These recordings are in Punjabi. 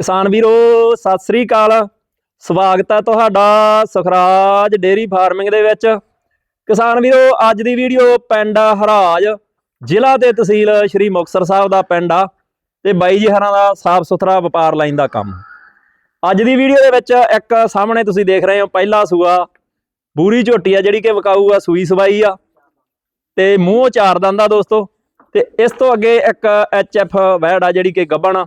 ਕਿਸਾਨ ਵੀਰੋ, ਸਤਿ ਸ੍ਰੀ ਅਕਾਲ। ਸਵਾਗਤ ਹੈ ਤੁਹਾਡਾ ਸੁਖਰਾਜ ਡੇਰੀ ਫਾਰਮਿੰਗ ਦੇ ਵਿੱਚ। ਕਿਸਾਨ ਵੀਰੋ, ਅੱਜ ਦੀ ਵੀਡੀਓ ਪਿੰਡ ਹਰਾਜ, ਜ਼ਿਲ੍ਹਾ ਤੇ ਤਹਿਸੀਲ ਸ਼੍ਰੀ ਮੁਕਤਸਰ ਸਾਹਿਬ ਦਾ ਪਿੰਡ ਆ ਤੇ ਬਾਈ ਜੀ ਹਰਾਂ ਦਾ ਸਾਫ਼ ਸੁਥਰਾ ਵਪਾਰ ਲਾਈਨ ਦਾ ਕੰਮ। ਅੱਜ ਦੀ ਵੀਡੀਓ ਦੇ ਵਿੱਚ ਇੱਕ ਸਾਹਮਣੇ ਤੁਸੀਂ ਦੇਖ ਰਹੇ ਹੋ, ਪਹਿਲਾ ਸੂਆ। ਬੂਰੀ ਝੋਟੀ ਆ ਜਿਹੜੀ ਕਿ ਵਿਕਾਊ ਆ, ਸੂਈ ਸਵਾਈ ਆ। ਤੇ ਮੂੰਹ ਚਾਰ ਦੰਦਾ ਦੋਸਤੋ। ਤੇ ਇਸ ਤੋਂ ਅੱਗੇ ਇੱਕ ਐਫ ਵੈੜ ਆ ਜਿਹੜੀ ਕਿ ਗੱਬਣ ਆ।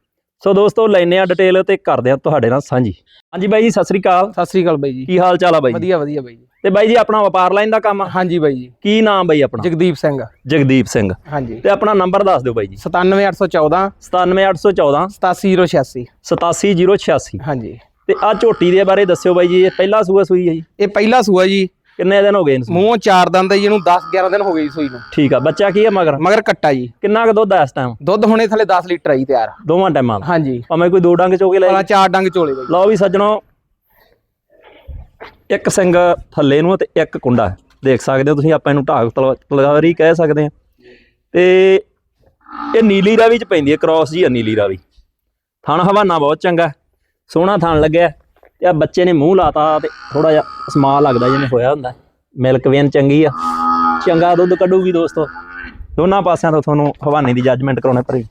ਸੋ ਦੋਸਤੋ ਲੈਨੇ ਆ ਡਿਟੇਲ ਤੇ ਕਰਦੇ ਆ ਤੁਹਾਡੇ ਨਾਲ ਸਾਂਝੀ। ਹਾਂਜੀ ਬਾਈ ਜੀ ਸਤਿ ਸ੍ਰੀ ਅਕਾਲ। ਸਤਿ ਸ੍ਰੀ ਅਕਾਲ ਬਾਈ ਜੀ। ਕੀ ਹਾਲ ਚਾਲ ਆ ਬਾਈ ਜੀ? ਵਧੀਆ ਵਧੀਆ ਬਾਈ ਜੀ। ਤੇ ਬਾਈ ਜੀ ਆਪਣਾ ਵਪਾਰ ਲਾਈਨ ਦਾ ਕੰਮ ਆ? ਹਾਂਜੀ ਬਾਈ ਜੀ। ਕੀ ਨਾਮ ਬਾਈ ਆਪਣਾ? ਜਗਦੀਪ ਸਿੰਘ। ਜਗਦੀਪ ਸਿੰਘ। ਹਾਂਜੀ। ਤੇ ਆਪਣਾ ਨੰਬਰ ਦੱਸ ਦਿਓ ਬਾਈ ਜੀ। 97814 97814 87086 87086 ਹਾਂਜੀ। ਤੇ ਆ ਝੋਟੀ ਦੇ ਬਾਰੇ ਦੱਸਿਓ ਬਾਈ ਜੀ ਇਹ ਪਹਿਲਾ ਸੂਆ ਸੂਈ ਹੈ ਜੀ? ਇਹ ਪਹਿਲਾ ਸੂਆ ਜੀ। ਕਿੰਨੇ ਦਿਨ ਹੋ ਗਏ ਇਹਨੂੰ ਮੂੰਹ ਚਾਰ ਦੰਦ ਜੀ ਇਹਨੂੰ 10 11 ਦਿਨ ਹੋ ਗਏ ਜੀ ਸੂਈ ਨੂੰ। ਠੀਕ ਆ ਬੱਚਾ ਕੀ ਹੈ ਮਗਰ? ਮਗਰ ਕੱਟਾ ਜੀ। ਕਿੰਨਾ ਕੁ ਦੁੱਧ ਆ ਇਸ ਟਾਈਮ ਦੁੱਧ ਹੁਣੇ ਥਲੇ 10 ਲੀਟਰ ਆਈ ਤਿਆਰ। ਦੋਵਾਂ ਟਾਈਮਾਂ ਦਾ? ਹਾਂਜੀ। ਭਾਵੇਂ ਕੋਈ ਦੋ ਡੰਗ ਚੋਕੇ ਲੈ ਵਾਲਾ ਚਾਰ ਡੰਗ ਚੋਲੇ ਬਾਈ ਲਓ ਵੀ ਸੱਜਣੋ ਇੱਕ ਸਿੰਘ ਥੱਲੇ ਨੂੰ ਆ ਤੇ ਇੱਕ ਕੁੰਡਾ। ਦੇਖ ਸਕਦੇ ਹੋ ਤੁਸੀਂ ਆਪਾਂ ਇਹਨੂੰ ਢਾਕ ਤਲ- ਤਲਵਾਰੀ ਕਹਿ ਸਕਦੇ ਆ ਤੇ ਇਹ ਨੀਲੀ ਰਾਵੀ ਚ ਪੈਂਦੀ ਹੈ ਕ੍ਰਾਸ ਜੀ ਆ ਨੀਲੀ ਰਾਵੀ। ਥਣ ਹਵਾਨਾ ਬਹੁਤ ਚੰਗਾ। ਸੋਹਣਾ ਥਣ ਲੱਗਿਆ। ਤੇ ਆ ਬੱਚੇ ਨੇ ਮੂੰਹ ਲਾਤਾ ਤੇ ਥੋੜਾ ਜਿਹਾ ਸਮਾਲ ਲੱਗਦਾ ਜਿਵੇਂ ਹੋਇਆ ਹੁੰਦਾ। ਮਿਲਕ ਵੇਨ ਚੰਗੀ ਆ। ਚੰਗਾ ਦੁੱਧ ਕੱਢੂਗੀ ਦੋਸਤੋ। ਦੋਨਾਂ ਪਾਸਿਆਂ ਤੋਂ ਤੁਹਾਨੂੰ ਹਵਾਨੇ ਦੀ ਜੱਜਮੈਂਟ ਕਰਾਉਣਾ ਪੜੀ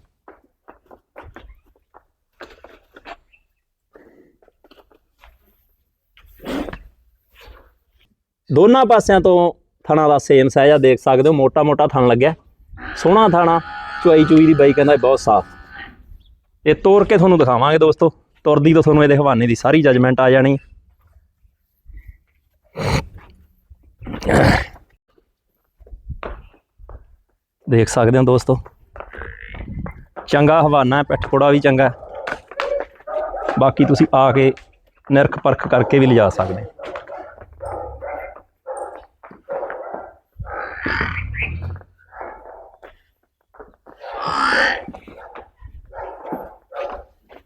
ਦੋਨਾਂ ਪਾਸਿਆਂ ਤੋਂ ਥਣਾ ਦਾ ਸੇਮ ਸਹਿਜਾ ਦੇਖ ਸਕਦੇ ਹੋ ਮੋਟਾ ਮੋਟਾ ਥਣ ਲੱਗਿਆ। ਸੋਹਣਾ ਥਾਣਾ ਚੁਆਈ ਚੁਈ ਦੀ ਬਾਈ ਕਹਿੰਦਾ ਬਹੁਤ ਸਾਫ਼। ਇਹ ਤੋੜ ਕੇ ਤੁਹਾਨੂੰ ਦਿਖਾਵਾਂਗੇ ਦੋਸਤੋ। ਤੁਰਦੀ ਤੋਂ ਤੁਹਾਨੂੰ ਇਹਦੇ ਹਵਾਨੇ ਦੀ ਸਾਰੀ ਜੱਜਮੈਂਟ ਆ ਜਾਣੀ। ਦੇਖ ਸਕਦੇ ਹੋ ਦੋਸਤੋ। ਚੰਗਾ ਹਵਾਨਾ ਹੈ ਪਿੱਠ ਕੋੜਾ ਵੀ ਚੰਗਾ ਬਾਕੀ ਤੁਸੀਂ ਆ ਕੇ ਨਿਰਖ ਪਰਖ ਕਰਕੇ ਵੀ ਲਿਜਾ ਸਕਦੇ ਹੋ।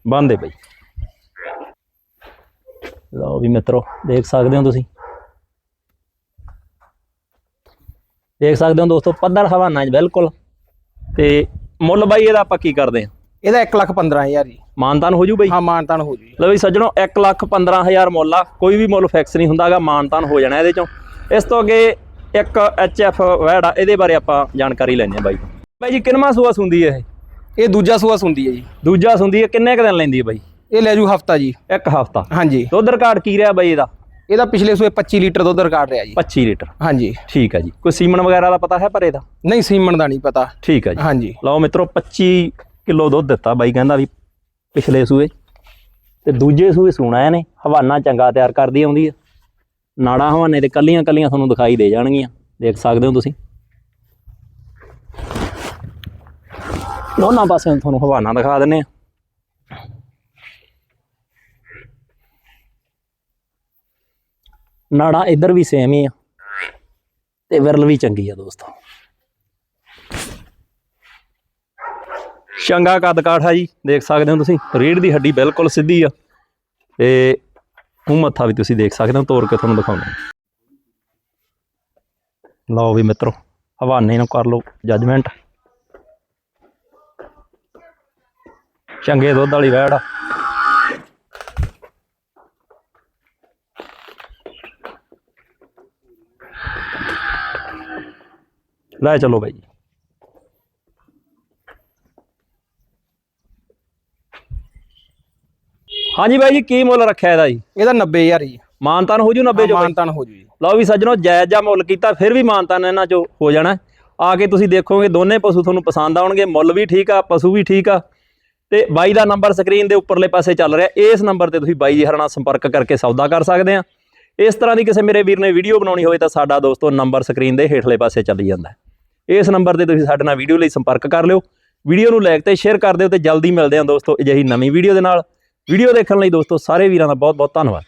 ਬੰਦੇ ਬਈ। ਲਓ ਵੀ ਮਿੱਤਰੋ ਦੇਖ ਸਕਦੇ ਹੋ ਤੁਸੀਂ। ਦੇਖ ਸਕਦੇ ਹੋ ਦੋਸਤੋ ਪੱਧਰ ਹਵਾਨਾ ਬਿਲਕੁਲ। ਤੇ ਮੁੱਲ ਬਾਈ ਇਹਦਾ ਆਪਾਂ ਕੀ ਕਰਦੇ ਆ ਇਹਦਾ 1 ਲੱਖ 15000 ਜੀ। ਮਾਨਤਾਨ ਹੋ ਜੂ ਬਈ? ਹਾਂ ਮਾਨਤਾਨ ਹੋ ਜੂ ਲਓ ਵੀ ਸੱਜਣੋ 1 ਲੱਖ 15000 ਮੁੱਲ ਆ ਕੋਈ ਵੀ ਮੁੱਲ ਫਿਕਸ ਨਹੀਂ ਹੁੰਦਾਗਾ ਮਾਨਤਾਨ ਹੋ ਜਾਣਾ ਇਹਦੇ ਚੋਂ। ਇਸ ਤੋਂ ਅੱਗੇ ਇੱਕ ਐਫ ਵੈੜ ਆ ਇਹਦੇ ਬਾਰੇ ਆਪਾਂ ਜਾਣਕਾਰੀ ਲੈਣੇ ਆ ਬਾਈ। ਬਾਈ ਜੀ ਕਿੰਨਵਾਂ ਸੂਆ ਸੁੰਦੀ ਹੈ ਇਹ? ਇਹ ਦੂਜਾ ਸੂਆ ਸੁੰਦੀ ਹੈ ਜੀ। ਦੂਜਾ ਸੁੰਦੀ ਹੈ ਕਿੰਨੇ ਕੁ ਦਿਨ ਲੈਂਦੀ ਹੈ ਬਾਈ? ਇਹ ਲੈ ਜੂ ਹਫਤਾ ਜੀ। ਇੱਕ ਹਫਤਾ। ਹਾਂਜੀ। ਦੁੱਧ ਰਿਕਾਰਡ ਕੀ ਰਿਹਾ ਬਾਈ ਇਹਦਾ? ਇਹਦਾ ਪਿਛਲੇ ਸੂਏ 25 ਲੀਟਰ ਦੁੱਧ ਰਿਕਾਰਡ ਰਿਹਾ ਜੀ। 25 ਲੀਟਰ। ਹਾਂਜੀ। ਠੀਕ ਹੈ ਜੀ। ਕੋਈ ਸੀਮਨ ਵਗੈਰਾ ਦਾ ਪਤਾ ਹੈ ਪਰ ਇਹਦਾ? ਨਹੀਂ ਸੀਮਣ ਦਾ ਨਹੀਂ ਪਤਾ। ਠੀਕ ਹੈ ਜੀ। ਹਾਂਜੀ। ਲਓ ਮਿੱਤਰੋ 25 ਕਿਲੋ ਦੁੱਧ ਦਿੱਤਾ ਬਾਈ ਕਹਿੰਦਾ ਵੀ ਪਿਛਲੇ ਸੂਏ। ਤੇ ਦੂਜੇ ਸੂਏ ਸੂਣਾ ਇਹਨੇ। ਹਵਾਨਾ ਚੰਗਾ ਤਿਆਰ ਕਰਦੀ ਆਉਂਦੀ ਆ। ਨਾੜਾ ਹਵਾਨੇ ਤੇ ਕੱਲੀਆਂ ਕੱਲੀਆਂ ਤੁਹਾਨੂੰ ਦਿਖਾਈ ਦੇ ਜਾਣਗੀਆਂ। ਦੇਖ ਸਕਦੇ ਹੋ ਤੁਸੀਂ। ਦੋਨਾਂ ਪਾਸਿਆਂ ਤੁਹਾਨੂੰ ਹਵਾਨਾ ਦਿਖਾ ਦਿੰਨੇ ਆ। ਨਾੜਾ ਇੱਧਰ ਵੀ ਸੇਮ ਹੀ ਆ। ਤੇ ਵਿਰਲ ਵੀ ਚੰਗੀ ਆ ਦੋਸਤੋ। ਚੰਗਾ ਕੱਦ ਕਾਠਾ ਜੀ, ਦੇਖ ਸਕਦੇ ਹੋ ਤੁਸੀਂ ਰੀੜ ਦੀ ਹੱਡੀ ਬਿਲਕੁਲ ਸਿੱਧੀ ਆ। ਤੇ ਮੂੰਹ ਮੱਥਾ ਵੀ ਤੁਸੀਂ ਦੇਖ ਸਕਦੇ ਹੋ ਤੋੜ ਕੇ ਤੁਹਾਨੂੰ ਦਿਖਾਉਂਦਾ ਲਓ ਵੀ ਮਿੱਤਰੋ, ਹਵਾਨੇ ਨੂੰ ਕਰ ਲਓ ਜੱਜਮੈਂਟ ਚੰਗੇ ਦੁੱਧ ਵਾਲੀ ਵੈੜ ਆ। ਲੈ ਚਲੋ ਬਾਈ। ਹਾਂਜੀ ਬਾਈ ਜੀ ਕੀ ਮੁੱਲ ਰੱਖਿਆ ਇਹਦਾ ਜੀ? ਇਹਦਾ 90000 ਜੀ। ਮਾਨਤਾਨ ਹੋ ਜੂ 90 ਜੋ ਮਾਨਤਾਨ ਹੋ ਜੂ ਜੀ। ਲਓ ਵੀ ਸੱਜਣੋ ਜਾਇਜ਼ ਜਾਂ ਮੁੱਲ ਕੀਤਾ ਫਿਰ ਵੀ ਮਾਨਤਾਨ ਇਹਨਾਂ ਚੋਂ ਹੋ ਜਾਣਾ। ਆ ਕੇ ਤੁਸੀਂ ਦੇਖੋਗੇ ਦੋਨੇ ਪਸ਼ੂ ਤੁਹਾਨੂੰ ਪਸੰਦ ਆਉਣਗੇ ਮੁੱਲ ਵੀ ਠੀਕ ਆ ਪਸ਼ੂ ਵੀ ਠੀਕ ਆ। ਤੇ ਬਾਈ ਦਾ ਨੰਬਰ ਸਕਰੀਨ ਦੇ ਉੱਪਰਲੇ ਪਾਸੇ ਚੱਲ ਰਿਹਾ ਇਸ ਨੰਬਰ ਤੇ ਤੁਸੀਂ ਬਾਈ ਜੀ ਹਰਣਾ ਸੰਪਰਕ ਕਰਕੇ ਸੌਦਾ ਕਰ ਸਕਦੇ ਆ। ਇਸ ਤਰ੍ਹਾਂ ਦੀ ਕਿਸੇ ਮੇਰੇ ਵੀਰ ਨੇ ਵੀਡੀਓ ਬਣਾਉਣੀ ਹੋਵੇ ਤਾਂ ਸਾਡਾ ਦੋਸਤੋ ਨੰਬਰ ਸਕਰੀਨ ਦੇ ਹੇਠਲੇ ਪਾਸੇ ਚੱਲੀ ਜਾਂਦਾ ਇਸ ਨੰਬਰ ਤੇ ਤੁਸੀਂ ਸਾਡੇ ਨਾਲ ਵੀਡੀਓ ਲਈ ਸੰਪਰਕ ਕਰ ਲਿਓ। ਵੀਡੀਓ ਨੂੰ ਲਾਈਕ ਤੇ ਸ਼ੇਅਰ ਕਰ ਦਿਓ ਤੇ ਜਲਦੀ ਮਿਲਦੇ ਹਾਂ ਦੋਸਤੋ ਅਜਿਹੀ ਨਵੀਂ ਵੀਡੀਓ ਦੇ ਨਾਲ। ਵੀਡੀਓ ਦੇਖਣ ਲਈ ਦੋਸਤੋ ਸਾਰੇ ਵੀਰਾਂ ਦਾ ਬਹੁਤ ਬਹੁਤ ਧੰਨਵਾਦ।